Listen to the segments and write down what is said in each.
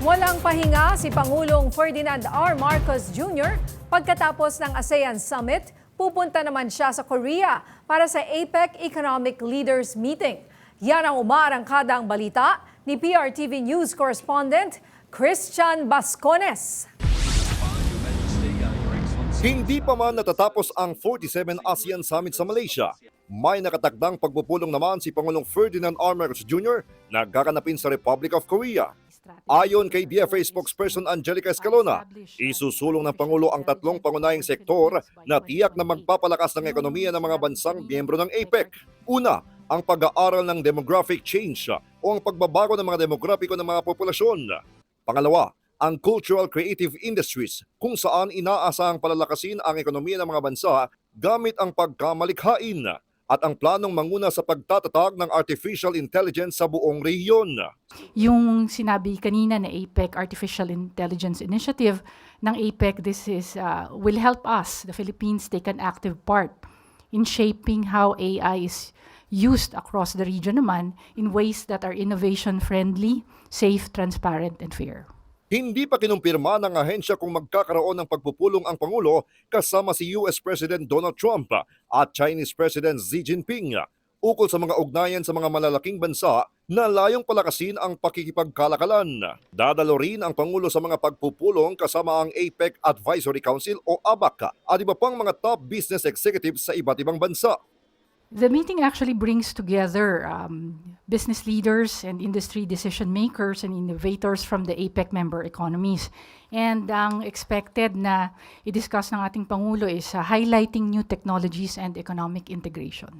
Walang pahinga si Pangulong Ferdinand R. Marcos Jr. Pagkatapos ng ASEAN Summit, pupunta naman siya sa Korea para sa APEC Economic Leaders Meeting. Yan ang umaarangkada ang balita ni PRTV News correspondent Christian Bascones. Hindi pa man natatapos ang 47 ASEAN Summit sa Malaysia, may nakatakdang pagpupulong naman si Pangulong Ferdinand R. Marcos Jr. na gaganapin sa Republic of Korea. Ayon kay DFA spokesperson Angelica Escalona, isusulong ng Pangulo ang tatlong pangunahing sektor na tiyak na magpapalakas ng ekonomiya ng mga bansang miyembro ng APEC. Una, ang pag-aaral ng demographic change o ang pagbabago ng mga demograpiko ng mga populasyon. Pangalawa, ang cultural creative industries kung saan inaasahang palalakasin ang ekonomiya ng mga bansa gamit ang pagkamalikhain at ang planong manguna sa pagtatatag ng artificial intelligence sa buong rehiyon. Yung sinabi kanina na APEC Artificial Intelligence Initiative ng APEC, this is uh, will help us, the Philippines, take an active part in shaping how AI is used across the region naman in ways that are innovation friendly, safe, transparent, and fair. Hindi pa kinumpirma ng ahensya kung magkakaroon ng pagpupulong ang Pangulo kasama si US President Donald Trump at Chinese President Xi Jinping ukol sa mga ugnayan sa mga malalaking bansa na layong palakasin ang pakikipagkalakalan. Dadalo rin ang Pangulo sa mga pagpupulong kasama ang APEC Advisory Council o ABAC at iba pang mga top business executives sa iba't ibang bansa. The meeting actually brings together um, business leaders and industry decision makers and innovators from the APEC member economies. And ang expected na i-discuss ng ating Pangulo is uh, highlighting new technologies and economic integration.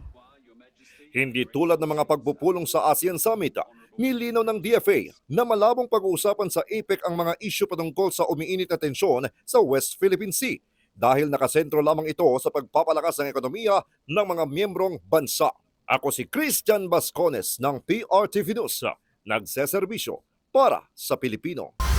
Hindi tulad ng mga pagpupulong sa ASEAN Summit, nilinaw ng DFA na malabong pag-uusapan sa APEC ang mga isyu patungkol sa umiinit na tensyon sa West Philippine Sea dahil nakasentro lamang ito sa pagpapalakas ng ekonomiya ng mga miyembrong bansa. Ako si Christian Bascones ng PRTV News, nagseserbisyo para sa Pilipino.